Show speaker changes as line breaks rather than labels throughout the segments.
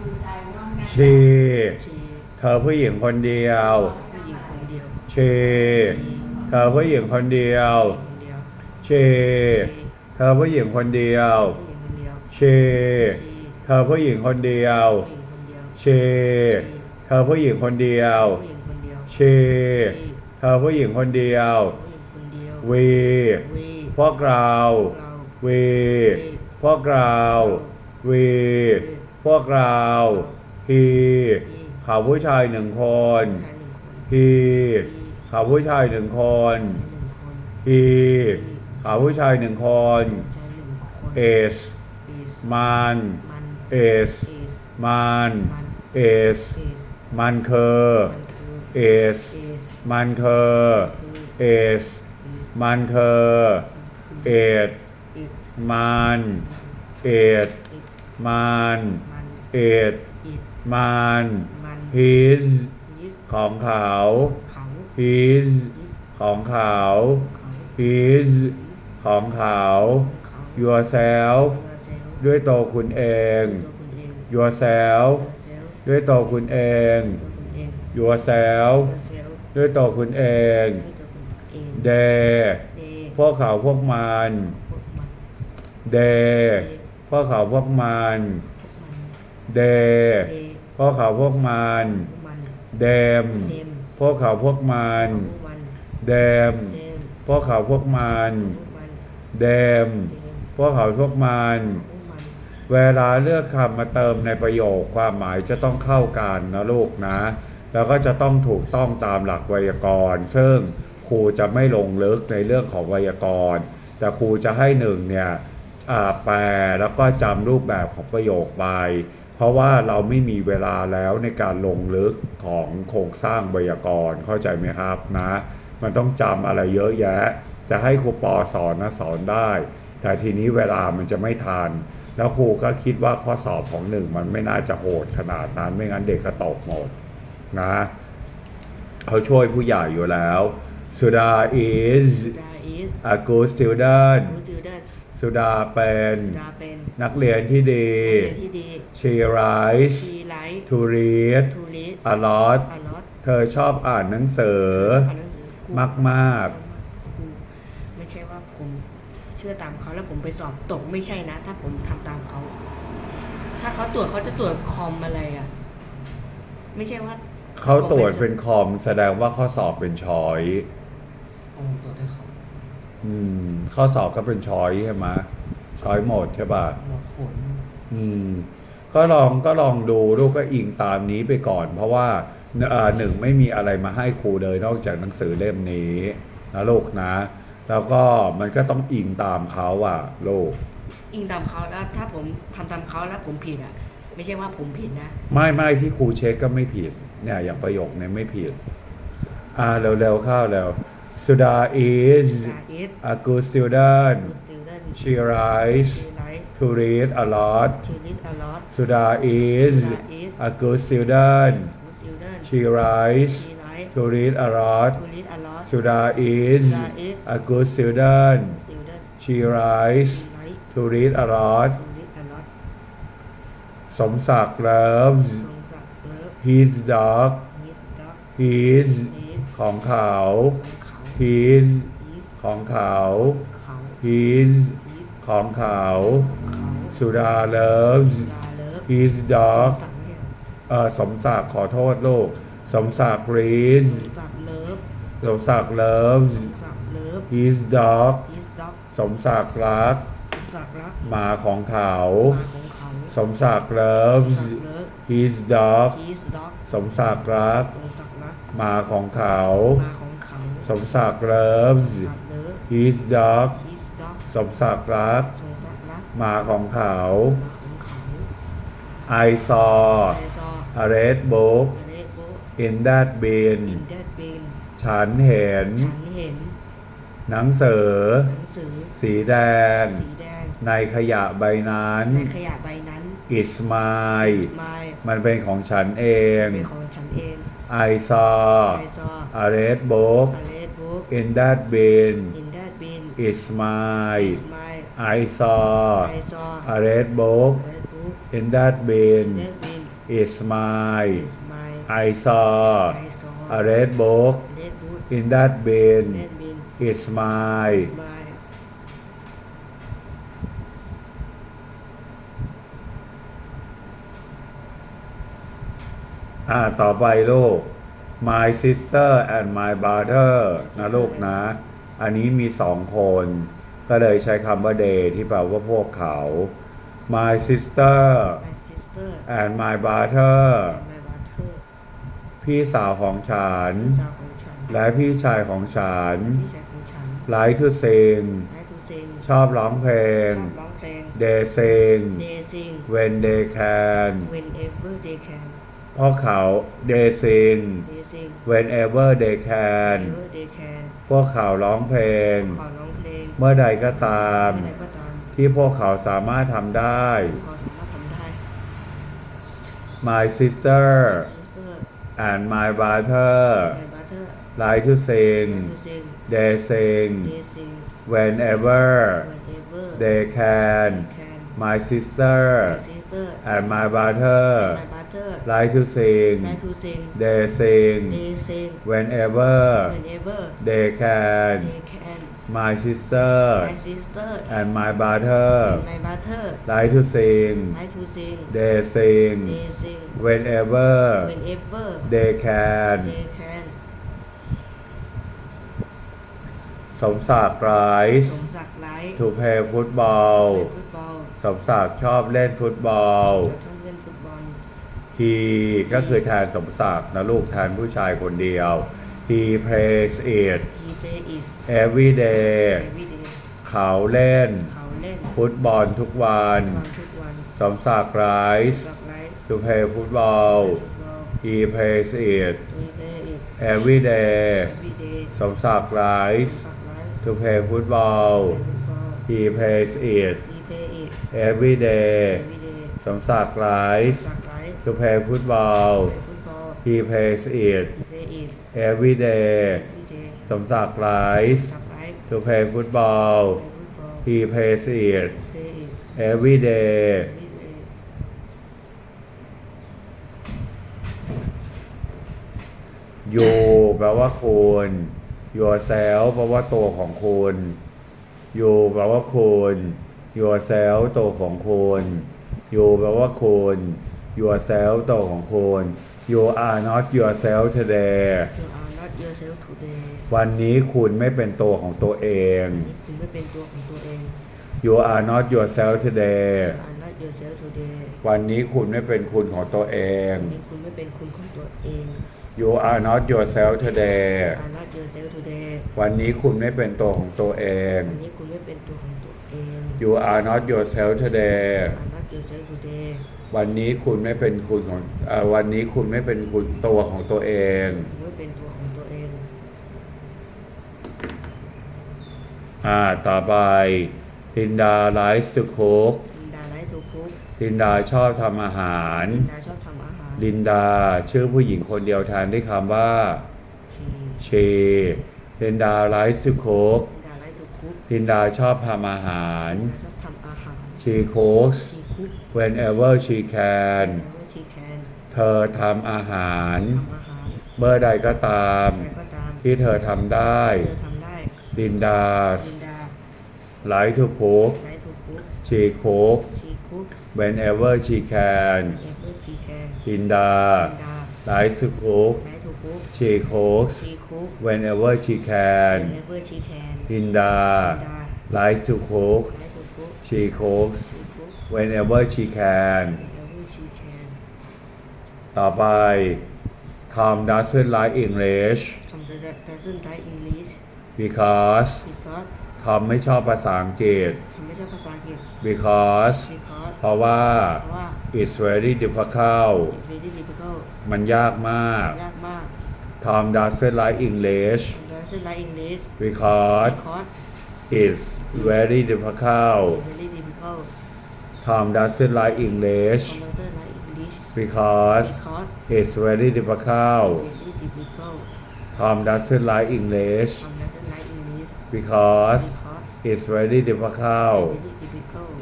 ผู้ชายน้องกัน
ชี
ชี
เธอผู้หญิงคนเดียว
ผู้หญิงคนเดียว
ชีเธอผู้หญิงคนเดียว
คนเดียว
ชีเธอผู้หญิงคนเดียว
ผู้หญิงคนเดียว
ชี
ชี
เธอผู้หญิงคนเดียว
ผู้หญิงคนเดียว
ชีเธอผู้หญิงคนเดียว
ผู้หญิงคนเดียว
ชีเธอผู้หญิงคนเดียว
ผู้หญิงคนเดียว
วี
วี
พวกเรา
เรา
วีพวกเราวี พวกเราฮีเขาวผู้ชายหนึ่งคนฮีเขาผู้ชายหนึ่งคนฮีเขาผู้ชายหนึ่งคนเอสมันเอสมันเอสมันเคอเอสมันเคอเอสมันเคอเอด
เอส
มันเอ็ดมัน อด
เอส
มัน
มัน
his
ยิส
ของเขา
เขา
his
ยิส
ของเขา
เขา
his ของเขา
เขา
yourself
ตัวเซลล์
ด้วยตัวคุณเอง
ตัวคุณเอง
yourself
ตัวเซลล์
ด้วยตัวคุณเอง
ตัวคุณเอง
yourself
ตัวเซลล์
ด้วยตัวคุณเอง
ตัวคุณเอง
they
เด
พวกเขาพวกมัน
พวกมัน
they พวกเขาพวกมัน
พ วกมัน
they
เด
พวกเขาพวกมัน
พวกมัน
them
เดม
พวกเขาพวกมัน
พวกมัน
them
เดม
พวกเขาพวกมัน
พวกมัน
them
เดม
พวกเขาพวกมัน
พวกมัน
เวลาเลือกคำมาเติมในประโยคความหมายจะต้องเข้ากันนะลูกนะ แล้วก็จะต้องถูกต้องตามหลักไวยากรณ์ ซึ่งครูจะไม่ลงลึกในเรื่องของไวยากรณ์ แต่ครูจะให้หนึ่งเนี่ยอ่าแปลแล้วก็จำรูปแบบของประโยคไป เพราะว่าเราไม่มีเวลาแล้วในการลงลึกของโครงสร้างไวยากรณ์เข้าใจไหมครับนะ มันต้องจำอะไรเยอะแยะ จะให้ครูปอสอนนะสอนได้ แต่ทีนี้เวลามันจะไม่ทันแล้วครูก็คิดว่าข้อสอบของหนึ่งมันไม่น่าจะโหดขนาดนั้น ไม่งั้นเด็กก็ตกหมดนะเขาช่วยผู้ใหญ่อยู่แล้วสุดา is
ดาอิส
a good student
ดูซิลเดน
สุดาเป็น
ดาเป็น
นักเรียนที่ดี
นักเรียนที่ดี
she writes
ชีไลท์
to read
ทูลิส
a lot
อลอต
เธอชอบอ่านหนังสือ
อ่านหนังสือครู
มาก
ครูไม่ใช่ว่าผมเชื่อตามเขาแล้วผมไปสอบตกไม่ใช่นะ ถ้าผมทำตามเขา ถ้าเขาตรวจเขาจะตรวจคอมอะไรอะ ไม่ใช่ว่า
ๆเขาตรวจเป็นคอมแสดงว่าข้อสอบเป็นช้อย
โอ้ตรวจได้เขา
อืม ข้อสอบก็เป็นช้อยใช่ไหมช้อยหมดใช่ป่ะ
หมดฝน
อืม ก็ลองก็ลองดูลูกก็อิงตามนี้ไปก่อน เพราะว่าเอ่อหนึ่งไม่มีอะไรมาให้ครูเลยนอกจากหนังสือเล่มนี้นะลูกนะ แล้วก็มันก็ต้องอิงตามเขาอะลูก
อิงตามเขาแล้วถ้าผมทำตามเขาแล้วผมผิดอะ ไม่ใช่ว่าผมผิดนะ
ไม่ไม่ที่ครูเช็คก็ไม่ผิด เนี่ยอย่างประโยคเนี่ยไม่ผิด อ่าเร็วๆเข้าแล้ว สุดา is
ดาอิส
a good student
ดูสติลเดน
she writes
ชีไลท์
to read a lot
ชีลิสอลอต
สุดา is
Suda is
a good student
ดูสติลเดน
she writes
ชีไลท์
to read a lot
ทูลิสอลอต
สุดา is
Suda is
a good student
สติลเดน
she writes
ชีไลท์
to read a lot
ทูลิสอลอต
สมศักดิ์ loves
ทรงศักดิ์เลิฟ
his dog
มิสด็อก
his
นิส
ของเขา
ของเขา
his
อีส
ของเขา
เขา
his
อีส
ของเขา
เขา
สุดา loves
ดาเลิฟ
his
ทร
dog
งศักดิ์เนี่ย
เอ่อสมศักดิ์ขอโทษลูก สมศักดิ์ reads
ทรงศักดิ์เลิฟ
สมศักดิ์ loves
ทรงศักดิ์เลิฟ
his dog
อีสด็อก
สมศักดิ์รัก
ทรงศักดิ์รัก
หมาของเขา
หมาของเขา
สมศักดิ์
ทรง
loves
ศักดิ์เลิฟ
his dog
อีสด็อก
สมศักดิ์รัก
ทรงศักดิ์รัก
หมาของเขา
หมาของเขา
สมศักดิ์ loves
ทรงศักดิ์เลิฟ
his dog
อีสด็อก
สมศักดิ์รัก
ทรงศักดิ์รัก
หมาของเขา
หมาของเขา
I saw
ไอซอ
a red book
อเลโบ
in that bin
อินเดดบิน
ฉันเห็น
ฉันเห็น
หนังสือ
หนังสือ
สีแดง
สีแดง
ในขยะใบนั้น
ในขยะใบนั้น
It's mine
ไมล์
มันเป็นของฉันเอง
เป็นของฉันเอง
I saw
ไอซอ
a red book
อเลโบ
in that bin
อินเดดบิน
It's mine
ไมล์
I saw
ไอซอ
a red book
อเลโบ
in that bin
เดดบิน
is my
is my
I saw
I saw
a red book
red book
in that bin
red bin
is my
my
อ่าต่อไปลูก my sister and my brother นะลูกนะ อันนี้มีสองคน ก็เลยใช้คำว่า they ที่แปลว่าพวกเขา my sister
my sister
and my brother
and my brother
พี่สาวของฉัน
พี่สาวของฉัน
และพี่ชายของฉัน
และพี่ชายของฉัน
like to sing
และทูซิง
ชอบร้องเพล
ช
ง
อบร้องเพลง
they sing
they sing
when they can
whenever they can
เพราะเขา they sing
they sing
whenever they can
whenever they can
พวกเขาร้องเพลง
ขอร้องเพลง
เมื่อใดก็ตาม
เมื่อไหร่ก็ตาม
ที่พวกเขาสามารถทำได้
ขอสามารถทำได้
My sister
sister
and my brother
my brother
like to sing
like to sing
they sing
they sing
whenever
whenever
they can
can
My sister
my sister
and my brother
my brother
like to sing
like to sing
they sing
they sing
whenever
whenever
they can
they can
My sister
my sister
and my brother
and my brother
like to sing
like to sing
they sing
they sing
whenever
whenever
they can
they can
สมศักดิ์ไรส์
สมศักดิ์ไลท์
to play ฟุตบอล
ฟุตบอล
สมศักดิ์ชอบเล่นฟุตบอล he ก็คือแทนสมศักดิ์นะลูกแทนผู้ชายคนเดียว he plays it
he play is
every day
every day
เขาเล่น
เขาเล่น
ฟุตบอลทุกวัน
บอลทุกวัน
สมศักดิ์ไร
สม
ส์
ศักดิ์ไลท์
to play ฟุตบอล
ฟุตบอล
he plays it
he play is
every day
every day
สมศักดิ์ไร
สม
ส์
ศักดิ์ไลท์
to play ฟุตบอล
ฟุตบอล
he plays it
he play is
every day
every day
สมศักดิ์ไร
สม
ส์
ศักดิ์ไลท์
to play ฟุตบอล
ฟุตบอล
he plays it
he play is
every day
every day
สมศักดิ์ไร
สม
ส์
ศักดิ์ไลท์
to play ฟุตบอล
play ฟุตบอล
he plays it
play is
every day
every day
อยู่แปลว่าคุณ yourself แปลว่าตัวของคุณอยู่แปลว่าคุณ yourself ตัวของคุณอยู่แปลว่าคุณ yourself ตัวของคุณ you are not yourself today
you are not yourself today
วันนี้คุณไม่เป็นตัวของตัวเอง
นี่คุณไม่เป็นตัวของตัวเอง
you are not yourself today
you are not yourself today
วันนี้คุณไม่เป็นคุณของตัวเอง
วันนี้คุณไม่เป็นคุณของตัวเอง
you are not yourself today
you are not yourself today
วันนี้คุณไม่เป็นตัวของตัวเอง
วันนี้คุณไม่เป็นตัวของตัวเอง
you are not yourself today
you are not yourself today
วันนี้คุณไม่เป็นคุณของเอ่อวันนี้คุณไม่เป็นคุณตัวของตัวเอง
คุณไม่เป็นตัวของตัวเอง
อ่า ต่อไปลินดา likes to cook
ลินดาไลท์ทูคุก
ลินดาชอบทำอาหาร
ลินดาชอบทำอาหาร
ลินดาชื่อผู้หญิงคนเดียวแทนด้วยคำว่า
ชี
she ลินดา likes to cook
ลินดาไลท์ทูคุก
ลินดาชอบทำอาหาร
ลินดาชอบทำอาหาร
she cooks
ชีคุก
whenever she can
แม้ว่าชีแคน
เธอทำอาหาร
ทำอาหาร
เมื่อใดก็ตาม
อะไรก็ตาม
ที่เธอทำได้
เธอทำได้
ลินดา
ลินดา
like to cook
ไลท์ทูคุก
she cook
ชีคุก
whenever she can
เอเวอร์ชีแคน
ลินดา
ลินดา
like to cook
ไลท์ทูคุก
she cooks
ชีคุก
whenever she can
เอเวอร์ชีแคน
ลินดา
ลินดา
like to cook
ไลท์ทูคุก
she cooks
ชีคุก
whenever she can
เอเวอร์ชีแคน
ต่อไป Tom doesn't like English
ทำจะจะซึ่งไทยอังกฤษ
because
because
ทอมไม่ชอบภาษาอังกฤษ
ฉันไม่ชอบภาษาอังกฤษ
because
because
เพราะว่า
เพราะว่า
it's very difficult
it's very difficult
มันยากมาก
ยากมาก
Tom doesn't like English
ฉันจะซึ่งไทยอังกฤษ
because
because
it's very difficult
it's very difficult
Tom doesn't like English
ทำจะไทยอังกฤษ
because
because
it's very difficult
it's very difficult
Tom doesn't like English
ทำจะไทยอังกฤษ
because
because
it's very difficult
it's very difficult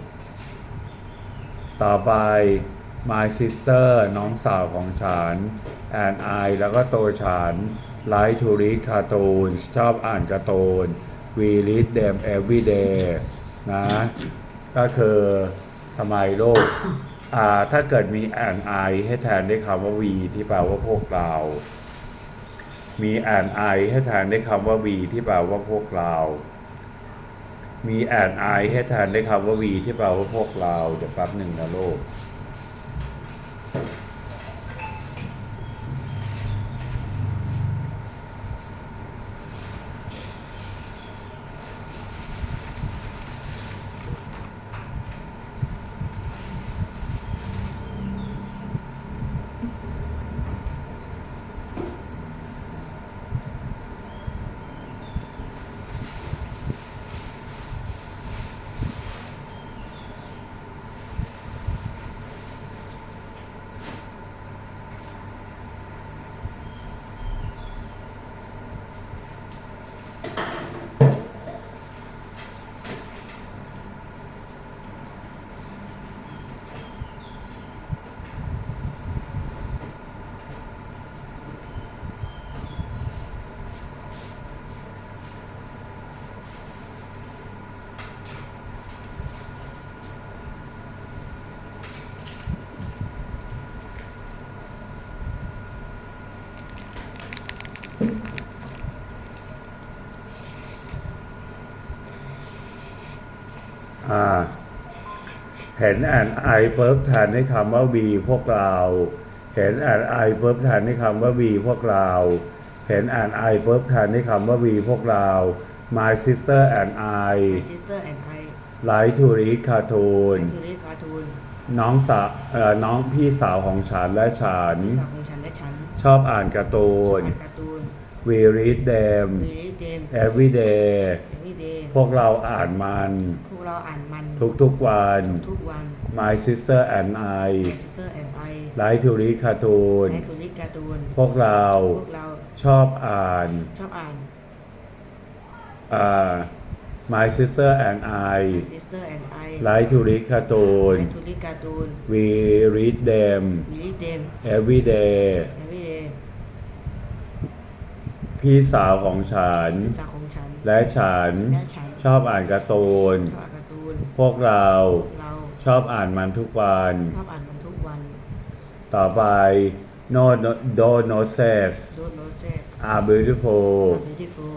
ต่อไป My Sister น้องสาวของฉัน and I แล้วก็ตัวฉัน like to read cartoons ชอบอ่านการ์ตูน we read them every day นะ ก็คือ ทำไมโลก ถ้าเกิดมี and I ให้แทนด้วยคำว่า we ที่แปลว่าพวกเรา มี and I ให้แทนด้วยคำว่า we ที่แปลว่าพวกเรา มี and I ให้แทนด้วยคำว่า we ที่แปลว่าพวกเรา เดี๋ยวแป๊บหนึ่งนะโลก เห็นแอนไอเพิบแทนด้วยคำว่า we พวกเรา เห็นแอนไอเพิบแทนด้วยคำว่า we พวกเรา เห็นแอนไอเพิบแทนด้วยคำว่า we พวกเรา my sister and I
My sister and I
like to read cartoon
like to read cartoon
น้องสาวเอ่อน้องพี่สาวของฉันและฉัน
พี่สาวของฉันและฉัน
ชอบอ่านการ์ตู
อ่านนการ์ตูน
we read them
We read them
every day
every day
พวกเราอ่านมัน
พวกเราอ่านมัน
ทุกๆวัน
ทุกวัน
my sister and I
My sister and I
like to read cartoon
like to read การ์ตูน
พวกเรา
พวกเรา
ชอบอ่าน
ชอบอ่าน
อ่า my sister and I
My sister and I
like to read cartoon
like to read การ์ตูน
we read them
We read them
every day
every day
พี่สาวของฉัน
พี่สาวของฉัน
และฉัน
และฉัน
ชอบอ่านการ์ตูน
ชอบอ่านการ์ตูน
พวกเรา
พวกเรา
ชอบอ่านมันทุกวัน
ชอบอ่านมันทุกวัน
ต่อไป no no do no says
Don't know say
are beautiful
are beautiful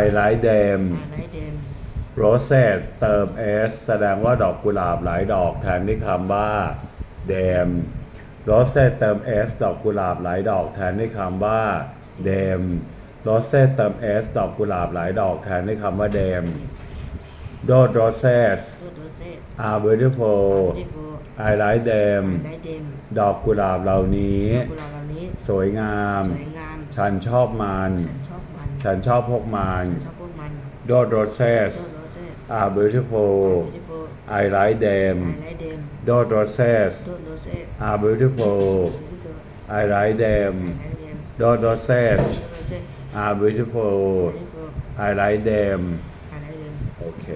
I like them
I like them
roses เติม s แสดงว่าดอกกุหลาบหลายดอกแทนด้วยคำว่า them roses เติม s ดอกกุหลาบหลายดอกแทนด้วยคำว่า them roses เติม s ดอกกุหลาบหลายดอกแทนด้วยคำว่า them those roses
Don't know say
are beautiful
beautiful
I like them
I like them
ดอกกุหลาบเหล่านี้
ดอกกุหลาบเหล่านี้
สวยงาม
สวยงาม
ฉันชอบมัน
ฉันชอบมัน
ฉันชอบพวกมัน
ชอบพวกมัน
those roses
Don't know say
are beautiful
beautiful
I like them
I like them
those roses
Don't know say
are beautiful
beautiful
I like them
I like them
those roses
Don't know say
are beautiful
beautiful
I like them
I like them
โอเค